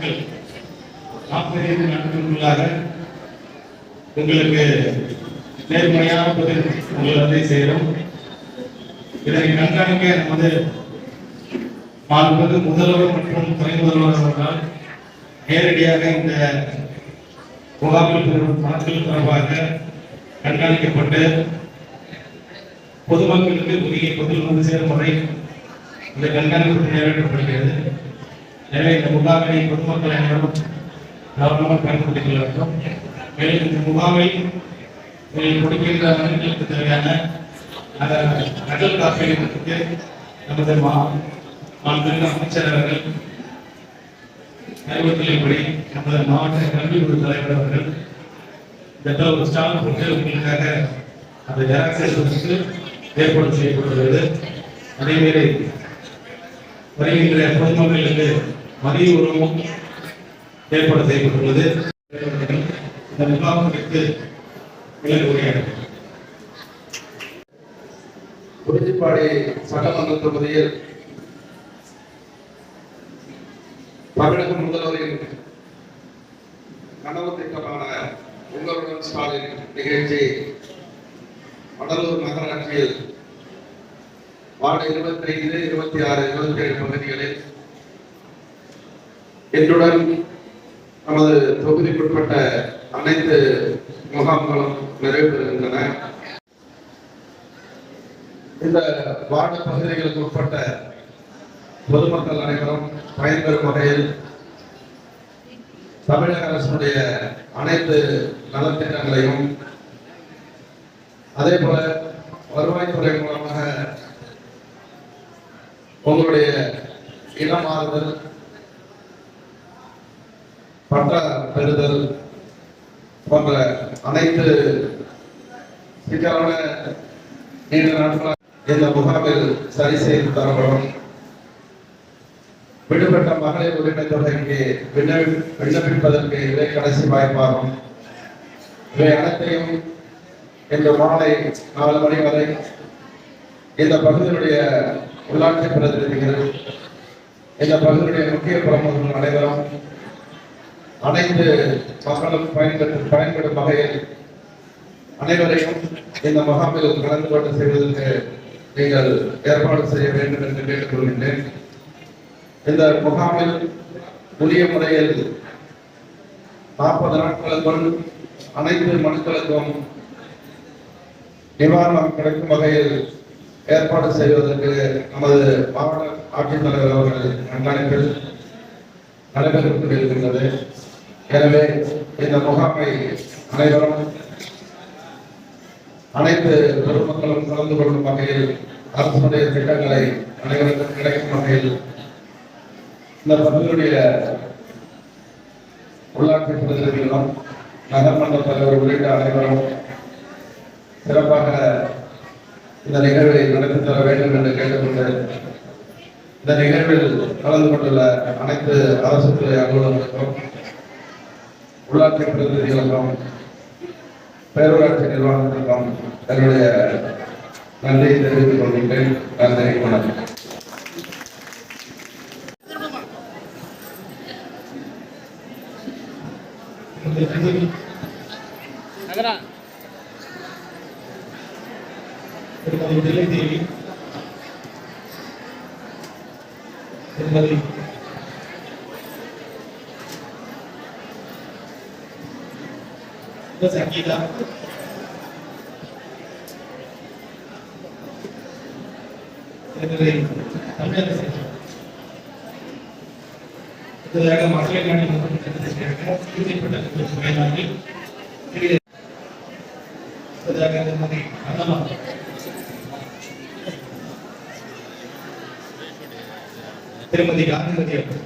நாட்கள் நாற்பத்தைந்து நாட்களுக்குள்ளாக உங்களுக்கு நேர்மையான பதில் உங்கள் வந்து சேரும் இதனை கண்காணிக்க நமது மாண்புமிகு முதல்வர் மற்றும் துணை முதல்வர் அவர்களால் நேரடியாக இந்த முகாமில் பெறும் பணத்தில் தொடர்பாக கண்காணிக்கப்பட்டு பொதுமக்களுக்கு உரிய பதில் வந்து சேரும் வரை இந்த கண்காணிப்பு நிறைவேற்றப்படுகிறது. எனவே இந்த முகாமினை பொதுமக்கள் அனைவரும் கவனமாக பயன்படுத்திக் கொள்ள வேண்டும். மேலும் இந்த முகாமை கொடுக்கின்ற மனிதர்களுக்கு தேவையான அந்த நகல் காப்பீடுக்கு நமது மா மாண்புமிகு அமைச்சர் அவர்கள் அறிவுறுத்தலின்படி நமது மாவட்ட கல்வி குழு தலைவர் அவர்கள் இந்த ஒரு ஸ்டால் உங்களுக்காக அந்த ஜெராக்ஸ் ஏற்பாடு செய்யப்பட்டுள்ளது. அதேமாரி வருகின்ற பொதுமக்களுக்கு மதிய உணவும் ஏற்பாடு செய்யப்பட்டுள்ளது. இந்த முகாம் குறித்து குறிஞ்சிப்பாடி சட்டமன்ற தொகுதியில் தமிழக முதல்வரின் கனவு திட்டமான உங்களுடன் ஸ்டாலின் நிகழ்ச்சி வடலூர் நகராட்சியில் வார்டு இருபத்தி ஐந்து இருபத்தி ஆறு இருபத்தி ஏழு பகுதிகளில் இன்றுடன் நமது தொகுதிக்குட்பட்ட அனைத்து முகாம்களும் நிறைவு பெறுகின்றன இந்த வார்டு பகுதிகளுக்கு உட்பட்ட பொதுமக்கள் அனைவரும் பயன்பெறும் வகையில் தமிழக அரசுடைய அனைத்து நலத்திட்டங்களையும் அதே போல வருவாய்த்துறை மூலமாக உங்களுடைய இனமாறுதல் பட்ட பெறுதல் போன்ற அனைத்து சிக்கலான நீண்ட நாட்களாக இந்த முகாமில் சரி செய்து தரப்படும். விடுபட்ட மகளிர் உரிமை தொகைக்கு விண்ணப்பி- விண்ணப்பிப்பதற்கு இவை கடைசி வாய்ப்பாகும். இவை அனைத்தையும் இன்று மாலை நாலு மணி வரை இந்த பகுதியினுடைய உள்ளாட்சி பிரதிநிதிகள் இந்த பகுதியுடைய முக்கிய பிரமுகர்கள் அனைவரும் அனைத்து மக்களும் பயன்பெற்று பயன்படும் வகையில் அனைவரையும் இந்த முகாமில் கலந்து கொண்டு செய்வதற்கு நீங்கள் ஏற்பாடு செய்ய வேண்டும் என்று கேட்டுக்கொள்கின்றேன். இந்த முகாமில் உரிய முறையில் நாற்பது நாட்களுக்குள் அனைத்து மனுக்களுக்கும் நிவாரணம் கிடைக்கும் வகையில் ஏற்பாடு செய்வதற்கு நமது மாவட்ட ஆட்சித்தலைவர் அவர்கள் கண்காணிப்பில் நடைபெற்றுக் கொண்டிருக்கின்றது எனவே இந்த முகாமை அனைவரும் அனைத்து பொதுமக்களும் கலந்து கொள்ளும் வகையில் அரசுடைய திட்டங்களை அனைவருக்கும் கிடைக்கும் வகையில் இந்த பகுதியுடைய உள்ளாட்சி பிரதிநிதிகளும் நகர்மன்ற தலைவர் உள்ளிட்ட அனைவரும் சிறப்பாக இந்த நிகழ்வை நடத்தி தர வேண்டும் என்று கேட்டுக்கொண்டு இந்த நிகழ்வில் கலந்து கொண்டுள்ள அனைத்து அரசு துறை அலுவலர்களுக்கும் உள்ளாட்சி பிரதிநிதிகளுக்கும் பேரூராட்சி நிர்வாகத்திற்கும் என்னுடைய நன்றியை தெரிவித்துக் கொள்கின்றேன். நன்றி வணக்கம். நகரா. திருமதி தில்லை தேவி திருமதி சங்கீதா திருமதி அடுத்ததாக அடுத்ததாக திருமதி அண்ணமா திருமதி காந்திமதி அவர்கள்.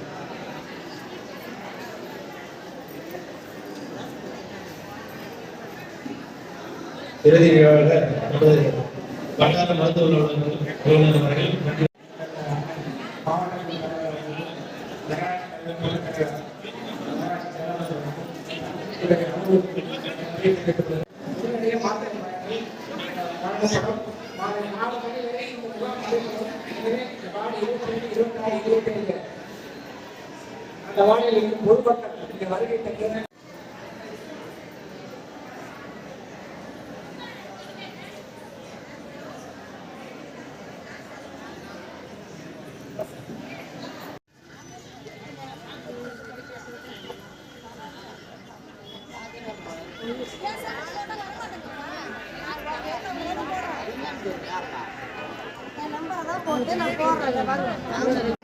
நமது வட்டார மருத்துவ நிறுவனர் அவர்கள் அந்த மாற்றம் வழங்கப்படும் வருகை நாலு மணி வரை இந்த முகாம் நடைபெறும் எனவே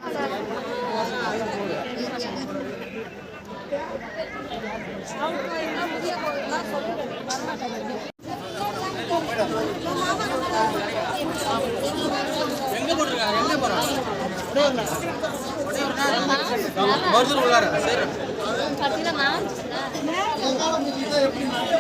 இந்த வார்டு இருபத்தி ரெண்டு இருபத்தி